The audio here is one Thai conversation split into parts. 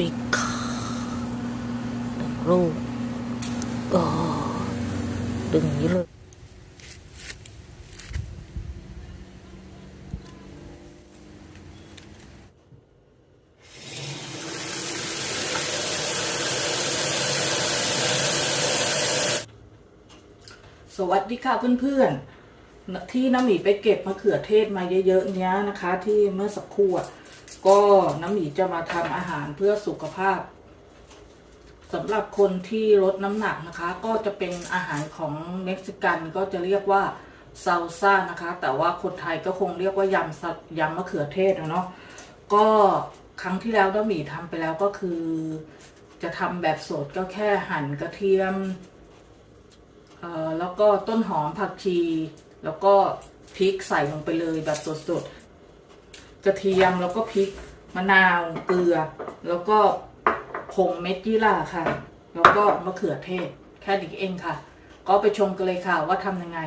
ปิกหนึ่งลูกก็ดึงย่างนี้เลยสวัสดีค่ะเพื่อนๆที่น้ำหมีไปเก็บมะเขือเทศมาเยอะๆเนี้ยนะคะ ที่เมื่อสักครู่อะ ก็น้ำหมีจะมาทำอาหารเพื่อสุขภาพสำหรับคนที่ลดน้ำหนักนะคะ ก็จะเป็นอาหารของเม็กซิกันก็จะเรียกว่าซาลซ่านะคะ แต่ว่าคนไทยก็คงเรียกว่ายำสัยำมะเขือเทศอะเนาะก็ครั้งที่แล้วน้ำหมีทำไปแล้วก็คือ จะทำแบบสดก็แค่หั่นกระเทียมเอ่อแล้วก็ต้นหอมผักชี แล้วก็พริกใส่ลงไปเลยแบบสดๆ กระเทียมแล้วก็พริกมะนาวเกลือ แล้วก็ผงเม็ดยี่หร่าค่ะ แล้วก็มะเขือเทศ แค่นี้เองค่ะ ก็ไปชมกันเลยค่ะว่าทำยังไง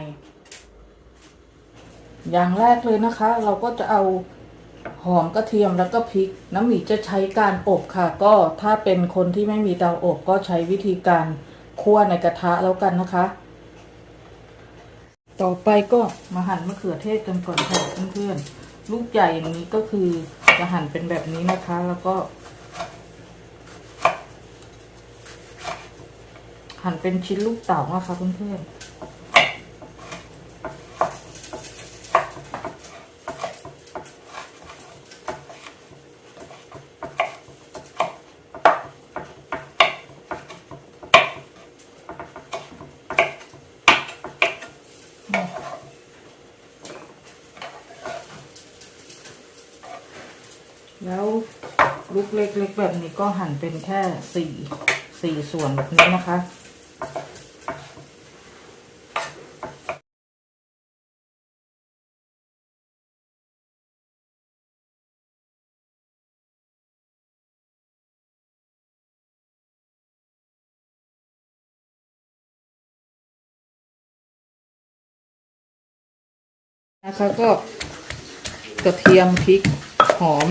อย่างแรกเลยนะคะ เราก็จะเอาหอมกระเทียมแล้วก็พริก น้ำหมี่จะใช้การอบค่ะ ก็ถ้าเป็นคนที่ไม่มีเตาอบก็ใช้วิธีการคั่วในกระทะแล้วกันนะคะ ต่อไปก็มาหั่นมะเขือเทศกันก่อนค่ะเพื่อนๆ ลูกใหญ่อย่างนี้ก็คือจะหั่นเป็นแบบนี้นะคะ แล้วก็ หั่นเป็นชิ้นลูกเต๋าอะค่ะเพื่อนๆ แล้วลูกเล็กๆแบบนี้ก็หั่นเป็นแค่สี่สี่ส่วนแบบนี้นะคะนะคะก็กระเทียมพริกหอม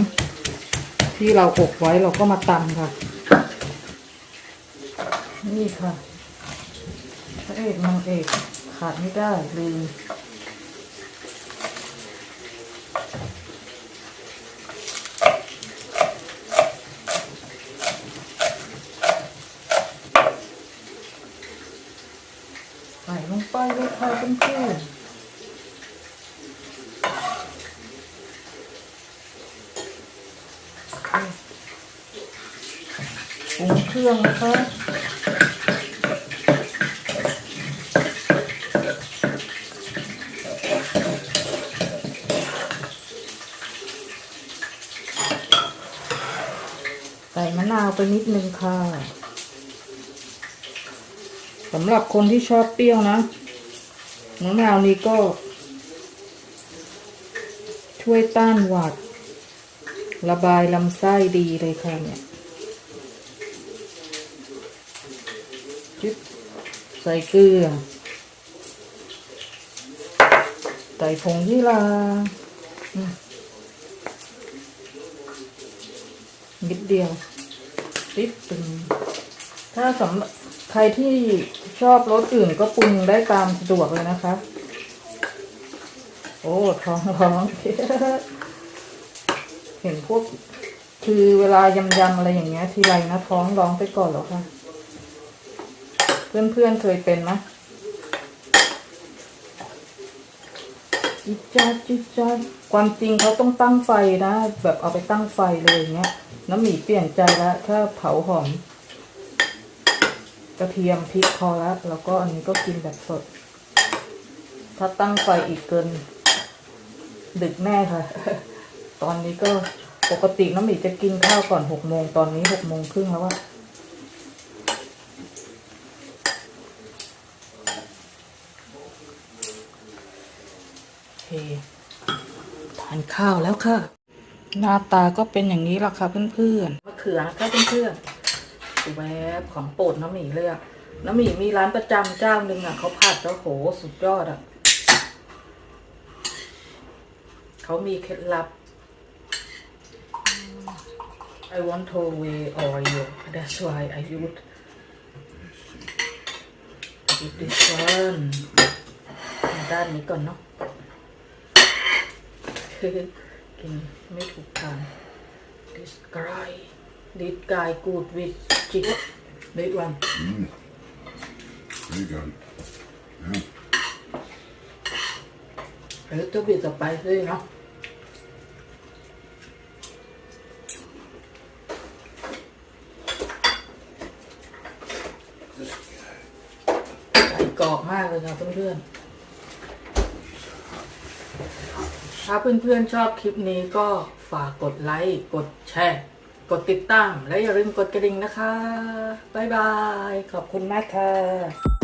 ที่เราอบไว้เราก็มาตำค่ะ นี่ค่ะพระเอกนางเอกขาดไม่ได้เลืมใส่ลงไปเลยค่ะเพื่อนๆ รุงเครื่องนะคะใส่มะนาวไปนิดนึงค่ะสำหรับคนที่ชอบเปรี้ยวนะมะนาวนี้ก็ ช่วยต้านหวัด ระบายลำไส้ดีเลยค่ะเนี่ย จึ๊บ ใส่เกลือ ใส่ผงยี่ลาอืมนิดเดียวนิดตึงถ้าสำหรับใครที่ชอบรสอื่นก็ปรุงได้ตามสะดวกเลยนะคะ โอ้ท้องร้อง เห็นพวกคือเวลายำยำๆอะไรอย่างเงี้ย ทีไรนะท้องร้องไปก่อนแล้วค่ะ เพื่อนๆเคยเป็นไหมจิจ้าจิจ้าความจริงเขาต้องตั้งไฟนะ แบบเอาไปตั้งไฟเลยอย่างเงี้ย น้ำหมี่เปลี่ยนใจแล้วแค่เผาหอม กระเทียมพริกพอแล้วแล้วก็อันนี้ก็กินแบบสด ถ้าตั้งไฟอีกเกิน ดึกแน่ค่ะ ตอนนี้ก็ปกติน้ำหมี่จะกินข้าวก่อนหกโมงตอนนี้หกโมงครึ่งแล้วอะ โอเคทาน ข้าวแล้วค่ะ หน้าตาก็เป็นอย่างนี้ละค่ะเพื่อนๆมะเขือนะคะเพื่อนๆแวบของโปรดน้ำหมี่เลยอะน้ำหมี่มีร้านประจำเจ้าหนึ่งอะเขาผัดแล้วโหสุดยอดอะเขามีเคล็ดลับ I want to weigh oil that's why I use this one ด้านนี้ก่อนเนาะ กินไม่ถูกทาง this guy this guy good with chicken this one Very good. Yeah. a little bit spicy เนาะไก่กรอบมากเลยค่ะเพื่อนๆ ถ้าเพื่อนๆชอบคลิปนี้ก็ฝากกดไลค์ กดแชร์ กดติดตาม และอย่าลืมกดกระดิ่งนะคะ บ๊ายบาย ขอบคุณมากค่ะ